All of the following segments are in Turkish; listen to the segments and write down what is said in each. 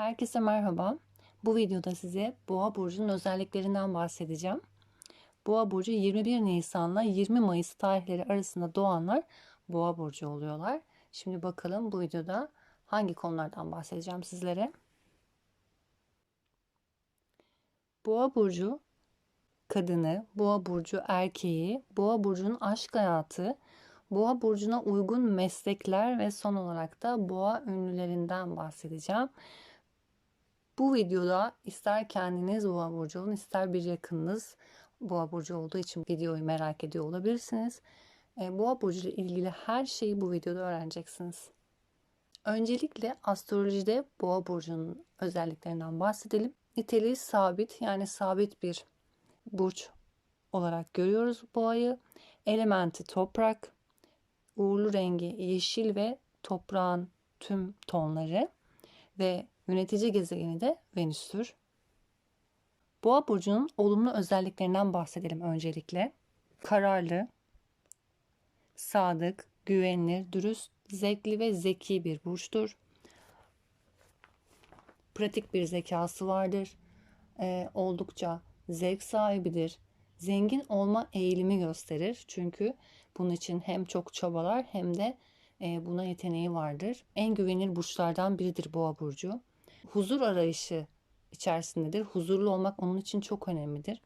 Herkese merhaba. Bu videoda size Boğa burcunun özelliklerinden bahsedeceğim. Boğa burcu 21 Nisan'la 20 Mayıs tarihleri arasında doğanlar Boğa burcu oluyorlar. Şimdi bakalım bu videoda hangi konulardan bahsedeceğim sizlere. Boğa burcu kadını, Boğa burcu erkeği, Boğa burcunun aşk hayatı, Boğa burcuna uygun meslekler ve son olarak da boğa ünlülerinden bahsedeceğim. Bu videoda ister kendiniz boğa burcu olun ister bir yakınınız boğa burcu olduğu için videoyu merak ediyor olabilirsiniz. E, boğa burcu ile ilgili her şeyi bu videoda öğreneceksiniz. Öncelikle astrolojide boğa burcunun özelliklerinden bahsedelim. Niteliği sabit yani sabit bir burç olarak görüyoruz boğayı. Elementi toprak, uğurlu rengi yeşil ve toprağın tüm tonları ve yönetici gezegeni de Venüs'tür. Boğa burcunun olumlu özelliklerinden bahsedelim öncelikle. Kararlı, sadık, güvenilir, dürüst, zevkli ve zeki bir burçtur. Pratik bir zekası vardır. Ee, oldukça zevk sahibidir. Zengin olma eğilimi gösterir. Çünkü bunun için hem çok çabalar hem de e, buna yeteneği vardır. En güvenilir burçlardan biridir boğa burcu. Huzur arayışı içerisindedir. Huzurlu olmak onun için çok önemlidir.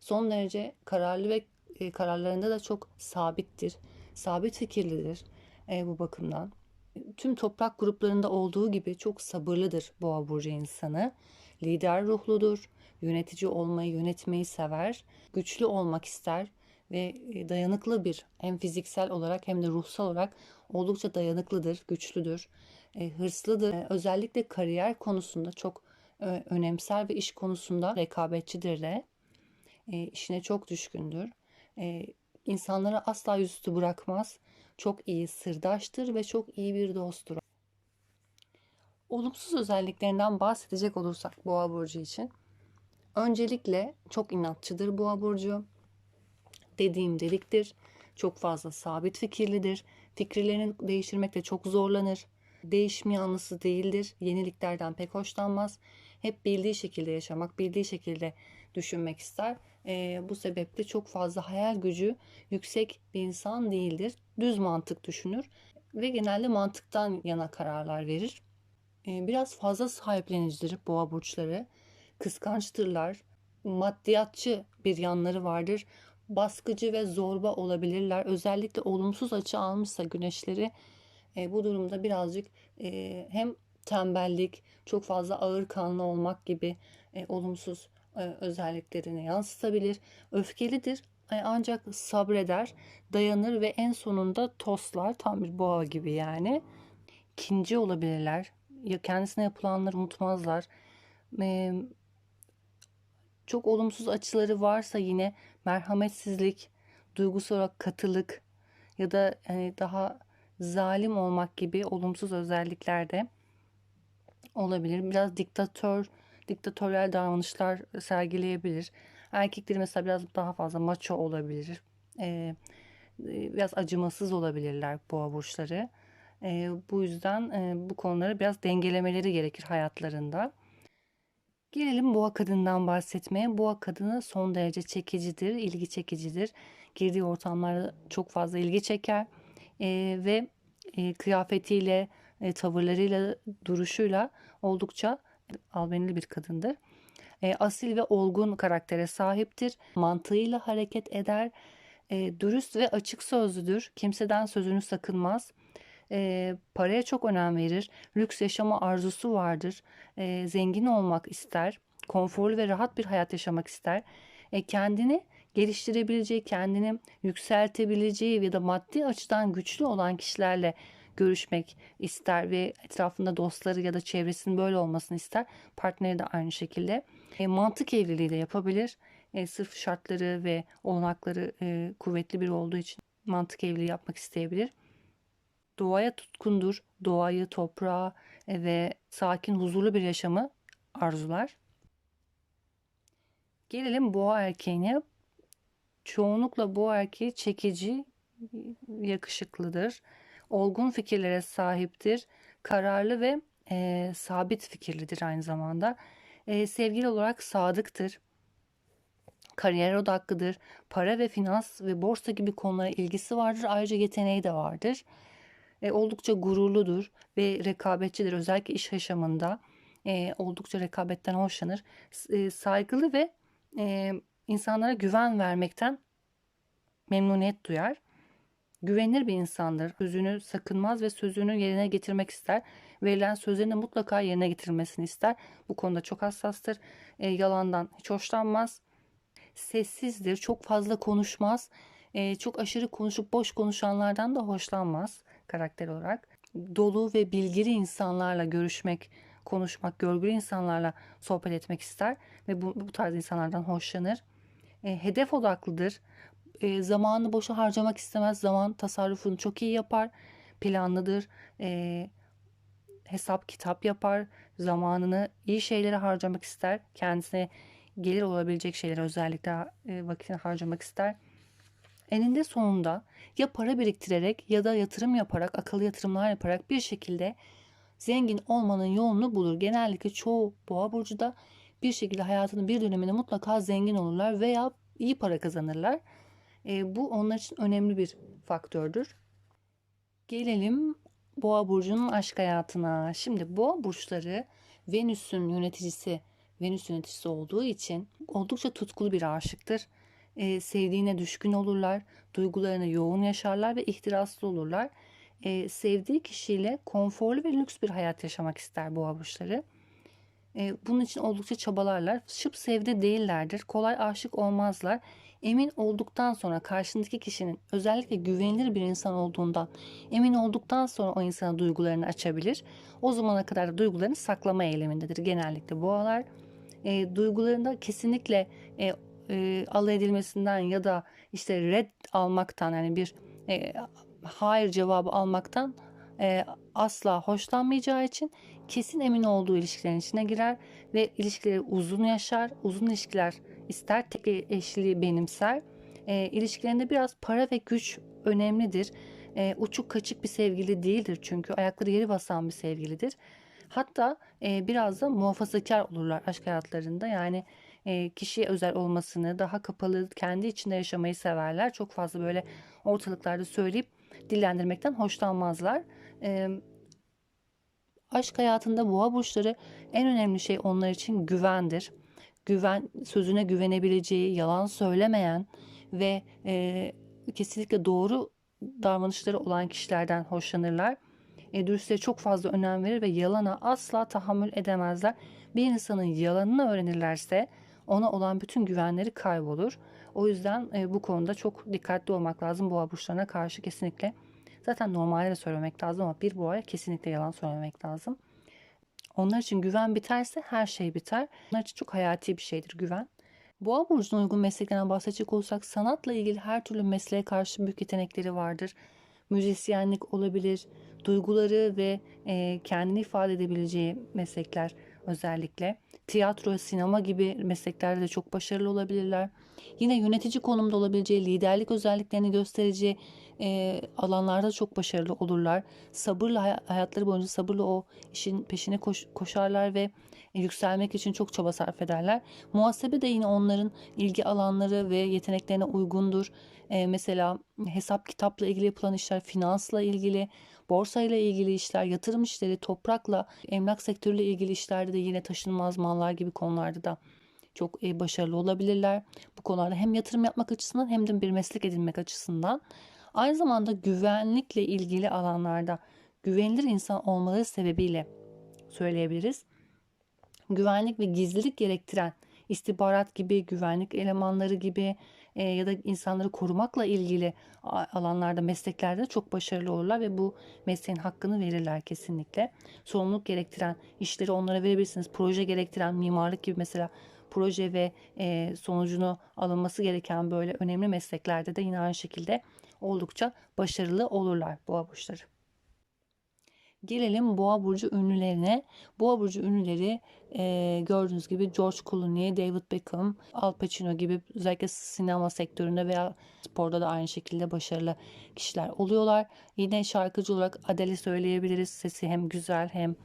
Son derece kararlı ve e, kararlarında da çok sabittir. Sabit fikirlidir e, bu bakımdan. Tüm toprak gruplarında olduğu gibi çok sabırlıdır boğa burcu insanı. Lider ruhludur. Yönetici olmayı, yönetmeyi sever. Güçlü olmak ister ve e, dayanıklı bir hem fiziksel olarak hem de ruhsal olarak oldukça dayanıklıdır, güçlüdür, e, hırslıdır. E, özellikle kariyer konusunda çok önemser ve iş konusunda rekabetçidir de. işine çok düşkündür. İnsanlara asla yüzüstü bırakmaz. Çok iyi sırdaştır ve çok iyi bir dosttur. Olumsuz özelliklerinden bahsedecek olursak Boğa burcu için öncelikle çok inatçıdır Boğa burcu dediğim deliktir. Çok fazla sabit fikirlidir. Fikirlerini değiştirmekte çok zorlanır. Değişim yanlısı değildir. Yeniliklerden pek hoşlanmaz. Hep bildiği şekilde yaşamak, bildiği şekilde düşünmek ister. E, bu sebeple çok fazla hayal gücü yüksek bir insan değildir. Düz mantık düşünür ve genelde mantıktan yana kararlar verir. E, biraz fazla sahiplenicidir boğa burçları. Kıskançtırlar. Maddiyatçı bir yanları vardır baskıcı ve zorba olabilirler. Özellikle olumsuz açı almışsa güneşleri e, bu durumda birazcık e, hem tembellik, çok fazla ağır kanlı olmak gibi e, olumsuz e, özelliklerini yansıtabilir. Öfkelidir e, ancak sabreder, dayanır ve en sonunda toslar tam bir boğa gibi yani. Kinci olabilirler. Ya kendisine yapılanları unutmazlar. E, çok olumsuz açıları varsa yine merhametsizlik, duygusal olarak katılık ya da yani daha zalim olmak gibi olumsuz özellikler de olabilir. Biraz diktatör, diktatöryel davranışlar sergileyebilir. Erkekleri mesela biraz daha fazla maço olabilir. Ee, biraz acımasız olabilirler boğa burçları. Ee, bu yüzden e, bu konuları biraz dengelemeleri gerekir hayatlarında. Gelelim boğa kadından bahsetmeye. Boğa kadını son derece çekicidir, ilgi çekicidir. Girdiği ortamlarda çok fazla ilgi çeker e, ve e, kıyafetiyle, e, tavırlarıyla, duruşuyla oldukça albenili bir kadındır. E, asil ve olgun karaktere sahiptir. Mantığıyla hareket eder. E, dürüst ve açık sözlüdür. Kimseden sözünü sakınmaz e, paraya çok önem verir. Lüks yaşama arzusu vardır. E, zengin olmak ister. Konforlu ve rahat bir hayat yaşamak ister. E, kendini geliştirebileceği, kendini yükseltebileceği ya da maddi açıdan güçlü olan kişilerle görüşmek ister ve etrafında dostları ya da çevresinin böyle olmasını ister. Partneri de aynı şekilde. E, mantık evliliği de yapabilir. E, sırf şartları ve olanakları e, kuvvetli bir olduğu için mantık evliliği yapmak isteyebilir doğaya tutkundur. Doğayı, toprağı ve sakin, huzurlu bir yaşamı arzular. Gelelim boğa erkeğine. Çoğunlukla boğa erkeği çekici, yakışıklıdır. Olgun fikirlere sahiptir. Kararlı ve e, sabit fikirlidir aynı zamanda. E, sevgili olarak sadıktır. Kariyer odaklıdır. Para ve finans ve borsa gibi konulara ilgisi vardır. Ayrıca yeteneği de vardır. E, oldukça gururludur ve rekabetçidir. Özellikle iş yaşamında e, oldukça rekabetten hoşlanır. E, saygılı ve e, insanlara güven vermekten memnuniyet duyar. Güvenilir bir insandır. Sözünü sakınmaz ve sözünü yerine getirmek ister. Verilen sözlerin de mutlaka yerine getirilmesini ister. Bu konuda çok hassastır. E, yalandan hiç hoşlanmaz. Sessizdir. Çok fazla konuşmaz. E, çok aşırı konuşup boş konuşanlardan da hoşlanmaz karakter olarak. Dolu ve bilgili insanlarla görüşmek, konuşmak, görgülü insanlarla sohbet etmek ister ve bu, bu tarz insanlardan hoşlanır. E, hedef odaklıdır. E, zamanını boşa harcamak istemez. Zaman tasarrufunu çok iyi yapar. Planlıdır. E, hesap kitap yapar. Zamanını iyi şeylere harcamak ister. Kendisine gelir olabilecek şeylere özellikle e, vakitini harcamak ister. Eninde sonunda ya para biriktirerek ya da yatırım yaparak, akıllı yatırımlar yaparak bir şekilde zengin olmanın yolunu bulur. Genellikle çoğu boğa burcu da bir şekilde hayatının bir döneminde mutlaka zengin olurlar veya iyi para kazanırlar. E, bu onlar için önemli bir faktördür. Gelelim Boğa burcunun aşk hayatına. Şimdi Boğa burçları Venüs'ün yöneticisi, Venüs yöneticisi olduğu için oldukça tutkulu bir aşıktır. E, sevdiğine düşkün olurlar, duygularını yoğun yaşarlar ve ihtiraslı olurlar. E, sevdiği kişiyle konforlu ve lüks bir hayat yaşamak ister Boğa burçları. E, bunun için oldukça çabalarlar. Şıp sevde değillerdir. Kolay aşık olmazlar emin olduktan sonra karşındaki kişinin özellikle güvenilir bir insan olduğundan emin olduktan sonra o insana duygularını açabilir. O zamana kadar da duygularını saklama eğilimindedir genellikle boğalar. E, duygularında kesinlikle e, e, alay edilmesinden ya da işte red almaktan yani bir e, hayır cevabı almaktan e, asla hoşlanmayacağı için kesin emin olduğu ilişkilerin içine girer ve ilişkileri uzun yaşar. Uzun ilişkiler ister tek eşliği benimser. E, ilişkilerinde biraz para ve güç önemlidir. E, uçuk kaçık bir sevgili değildir çünkü ayakları yeri basan bir sevgilidir. Hatta e, biraz da muhafazakar olurlar aşk hayatlarında. Yani e, kişiye özel olmasını, daha kapalı, kendi içinde yaşamayı severler. Çok fazla böyle ortalıklarda söyleyip dillendirmekten hoşlanmazlar. E, aşk hayatında boğa burçları en önemli şey onlar için güvendir güven sözüne güvenebileceği, yalan söylemeyen ve e, kesinlikle doğru davranışları olan kişilerden hoşlanırlar. E, dürüstlüğe çok fazla önem verir ve yalana asla tahammül edemezler. Bir insanın yalanını öğrenirlerse ona olan bütün güvenleri kaybolur. O yüzden e, bu konuda çok dikkatli olmak lazım boğa burçlarına karşı kesinlikle. Zaten normalde de söylemek lazım ama bir boğaya kesinlikle yalan söylemek lazım. Onlar için güven biterse her şey biter. Onlar için çok hayati bir şeydir güven. Boğa burcuna uygun mesleklerden bahsedecek olursak sanatla ilgili her türlü mesleğe karşı büyük yetenekleri vardır. Müzisyenlik olabilir, duyguları ve e, kendini ifade edebileceği meslekler özellikle. Tiyatro, sinema gibi mesleklerde de çok başarılı olabilirler. Yine yönetici konumda olabileceği, liderlik özelliklerini göstereceği e, alanlarda çok başarılı olurlar. Sabırla hayatları boyunca sabırla o işin peşine koş, koşarlar ve yükselmek için çok çaba sarf ederler. Muhasebe de yine onların ilgi alanları ve yeteneklerine uygundur. E, mesela hesap kitapla ilgili yapılan işler, finansla ilgili, borsayla ilgili işler, yatırım işleri, toprakla, emlak sektörüyle ilgili işlerde de yine taşınmaz mallar gibi konularda da çok e, başarılı olabilirler. Bu konularda hem yatırım yapmak açısından hem de bir meslek edinmek açısından. Aynı zamanda güvenlikle ilgili alanlarda güvenilir insan olmaları sebebiyle söyleyebiliriz. Güvenlik ve gizlilik gerektiren istihbarat gibi, güvenlik elemanları gibi e, ya da insanları korumakla ilgili alanlarda, mesleklerde çok başarılı olurlar ve bu mesleğin hakkını verirler kesinlikle. Sorumluluk gerektiren işleri onlara verebilirsiniz. Proje gerektiren mimarlık gibi mesela proje ve e, sonucunu alınması gereken böyle önemli mesleklerde de yine aynı şekilde oldukça başarılı olurlar boğa burçları. Gelelim boğa burcu ünlülerine. Boğa burcu ünlüleri e, gördüğünüz gibi George Clooney, David Beckham, Al Pacino gibi özellikle sinema sektöründe veya sporda da aynı şekilde başarılı kişiler oluyorlar. Yine şarkıcı olarak Adele söyleyebiliriz. Sesi hem güzel hem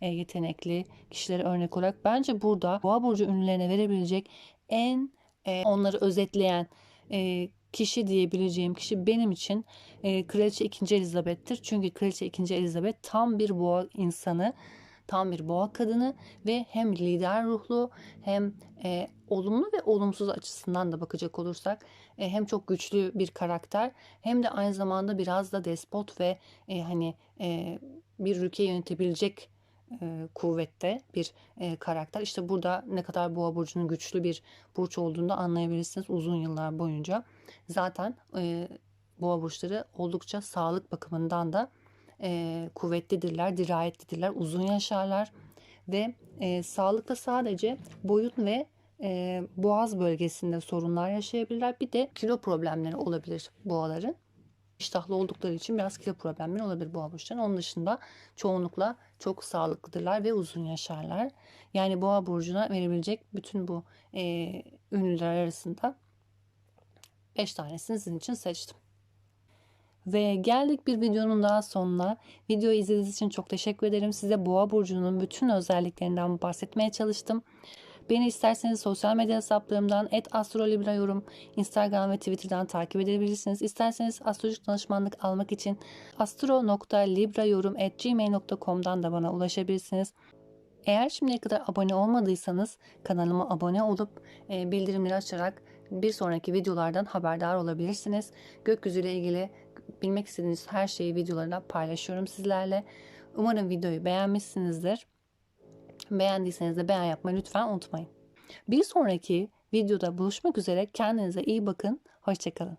e, yetenekli kişilere örnek olarak. Bence burada Boğa burcu ünlülerine verebilecek en e, onları özetleyen e, kişi diyebileceğim kişi benim için e, Kraliçe 2. Elizabeth'tir. Çünkü Kraliçe 2. Elizabeth tam bir boğa insanı, tam bir boğa kadını ve hem lider ruhlu hem e, olumlu ve olumsuz açısından da bakacak olursak e, hem çok güçlü bir karakter hem de aynı zamanda biraz da despot ve e, hani e, bir ülke yönetebilecek e, kuvvette bir e, karakter. İşte burada ne kadar boğa burcunun güçlü bir burç olduğunu da anlayabilirsiniz uzun yıllar boyunca. Zaten e, boğa burçları oldukça sağlık bakımından da e, kuvvetlidirler, dirayetlidirler, uzun yaşarlar ve e, sağlıkta sadece boyun ve e, boğaz bölgesinde sorunlar yaşayabilirler. Bir de kilo problemleri olabilir boğaların. İştahlı oldukları için biraz kilo problemleri olabilir boğa burçlarının. Onun dışında çoğunlukla çok sağlıklıdırlar ve uzun yaşarlar. Yani boğa burcuna verebilecek bütün bu e, ünlüler arasında 5 tanesini sizin için seçtim. Ve geldik bir videonun daha sonuna. Videoyu izlediğiniz için çok teşekkür ederim. Size Boğa burcunun bütün özelliklerinden bahsetmeye çalıştım. Beni isterseniz sosyal medya hesaplarımdan @astrolibrayorum, Instagram ve Twitter'dan takip edebilirsiniz. İsterseniz astrolojik danışmanlık almak için astro.librayorum@gmail.com'dan da bana ulaşabilirsiniz. Eğer şimdiye kadar abone olmadıysanız kanalıma abone olup e, bildirimleri açarak bir sonraki videolardan haberdar olabilirsiniz. Gökyüzüyle ilgili bilmek istediğiniz her şeyi videolarına paylaşıyorum sizlerle. Umarım videoyu beğenmişsinizdir. Beğendiyseniz de beğen yapmayı lütfen unutmayın. Bir sonraki videoda buluşmak üzere. Kendinize iyi bakın. Hoşçakalın.